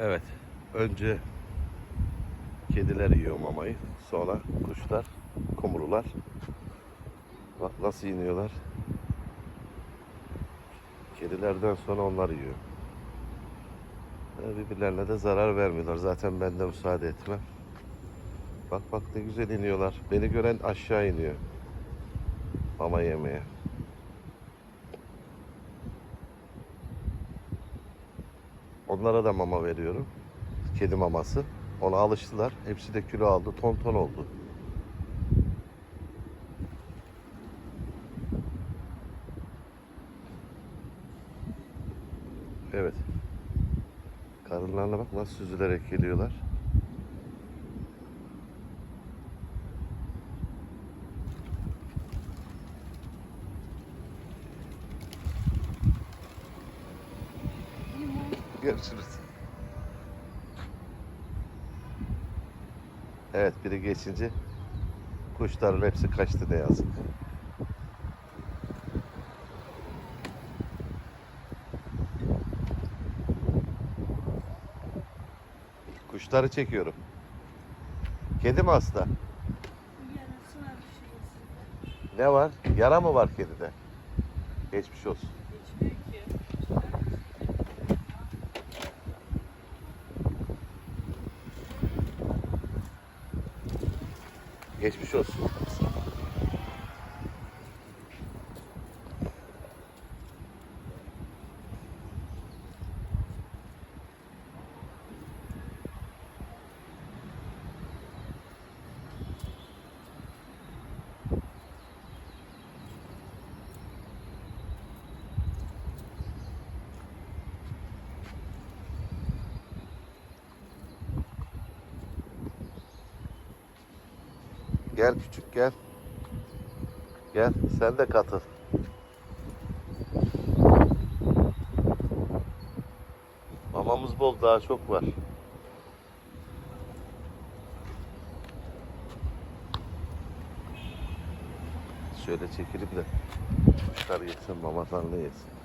Evet. Önce kediler yiyor mamayı. Sonra kuşlar, kumrular. Bak nasıl iniyorlar. Kedilerden sonra onlar yiyor. Ve Birbirlerine de zarar vermiyorlar. Zaten ben de müsaade etmem. Bak bak ne güzel iniyorlar. Beni gören aşağı iniyor. Mama yemeye. Onlara da mama veriyorum. Kedi maması. Ona alıştılar. Hepsi de kilo aldı. Ton ton oldu. Evet. Karınlarına bak nasıl süzülerek geliyorlar. Görüşürüz. Evet biri geçince kuşların hepsi kaçtı ne yazık. Kuşları çekiyorum. Kedi mi hasta? Ne var? Yara mı var kedide? Geçmiş olsun. Geçmiyor ki. Geçmiş olsun. Gel küçük gel. Gel sen de katıl. Mamamız bol daha çok var. Şöyle çekelim de kuşlar yesin mamalarını yesin.